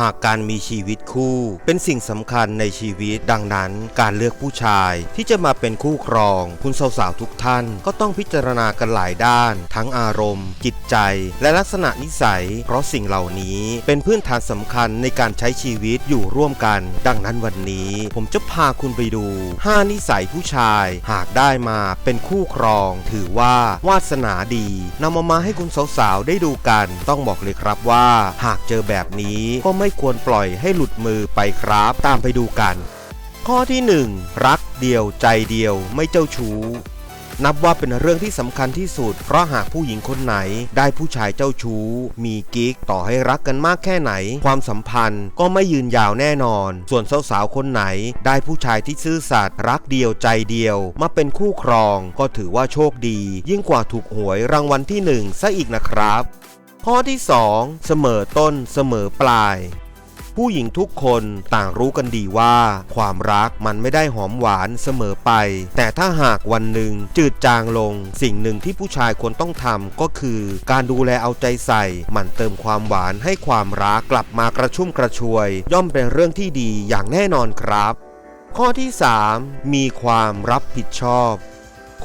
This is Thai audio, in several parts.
หากการมีชีวิตคู่ เป็นสิ่งสำคัญในชีวิต ดังนั้น การเลือกผู้ชายที่จะมาเป็นคู่ครอง คุณสาวๆทุกท่านก็ต้องพิจารณากันหลายด้าน ทั้งอารมณ์ จิตใจ และลักษณะนิสัย เพราะสิ่งเหล่านี้เป็นพื้นฐานสำคัญในการใช้ชีวิตอยู่ร่วมกัน ดังนั้นวันนี้ ผมจะพาคุณไปดู 5 นิสัยผู้ชาย หากได้มาเป็นคู่ครอง ถือว่าวาสนาดีนำมามาให้คุณสาวๆได้ดูกัน ต้องบอกเลยครับว่า หากเจอแบบนี้ก็ไม่ไม่ควรปล่อยให้หลุดมือไปครับ ตามไปดูกัน ข้อที่ 1 รักเดียวใจเดียวไม่เจ้าชู้ นับว่าเป็นเรื่องที่สำคัญที่สุด เพราะหากผู้หญิงคนไหน ได้ผู้ชายเจ้าชู้ มีกิ๊กต่อให้รักกันมากแค่ไหน ความสัมพันธ์ก็ไม่ยืนยาวแน่นอน ส่วนสาวๆคนไหน ได้ผู้ชายที่ซื่อสัตย์รักเดียวใจเดียว มาเป็นคู่ครอง ก็ถือว่าโชคดี ยิ่งกว่าถูกหวยรางวัลที่หนึ่งซะอีกนะครับข้อที่ 2 เสมอต้นเสมอปลาย ผู้หญิงทุกคนต่างรู้กันดีว่า ความรักมันไม่ได้หอมหวานเสมอไป แต่ถ้าหากวันหนึ่งจืดจางลง สิ่งหนึ่งที่ผู้ชายควรต้องทำก็คือ การดูแลเอาใจใส่มันเติมความหวานให้ความรักกลับมากระชุ่มกระชวย ย่อมเป็นเรื่องที่ดีอย่างแน่นอนครับ ข้อที่ 3 มีความรับผิดชอบ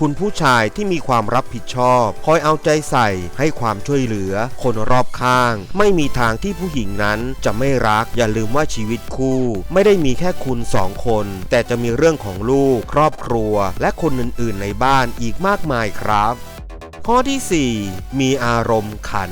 คุณผู้ชายที่มีความรับผิดชอบ คอยเอาใจใส่ให้ความช่วยเหลือ คนรอบข้าง ไม่มีทางที่ผู้หญิงนั้นจะไม่รัก อย่าลืมว่าชีวิตคู่ ไม่ได้มีแค่คุณสองคน แต่จะมีเรื่องของลูก ครอบครัว และคนอื่นๆ ในบ้านอีกมากมายครับ ข้อที่ 4 มีอารมณ์ขัน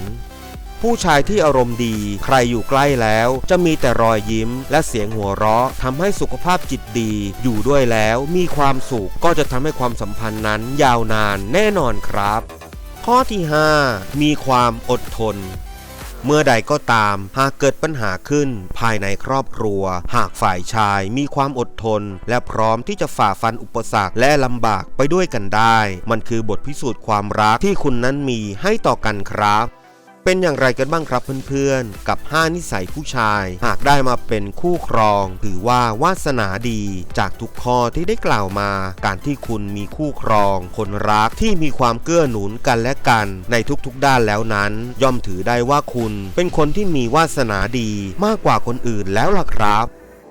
ผู้ชายที่อารมณ์ดี ใครอยู่ใกล้แล้ว จะมีแต่รอยยิ้ม และเสียงหัวเราะทำให้สุขภาพจิตดี อยู่ด้วยแล้วมีความสุขก็จะทำให้ความสัมพันธ์นั้นยาวนานแน่นอนครับ ข้อที่ 5 มีความอดทนเมื่อใดก็ตาม หากเกิดปัญหาขึ้น ภายในครอบครัว หากฝ่ายชายมีความอดทน และพร้อมที่จะฝ่าฟันอุปสรรคและลำบากไปด้วยกันได้ มันคือบทพิสูจน์ความรักที่คุณนั้นมีให้ต่อกันครับ เป็นอย่างไรกันบ้างครับเพื่อนๆ กับ 5 นิสัยผู้ชาย หากได้มาเป็นคู่ครอง ถือว่าวาสนาดี จากทุกข้อที่ได้กล่าวมา การที่คุณมีคู่ครอง คนรักที่มีความเกื้อหนุนกันและกันในทุกๆด้านแล้วนั้น ย่อมถือได้ว่าคุณเป็นคนที่มีวาสนาดีมากกว่าคนอื่นแล้วล่ะครับ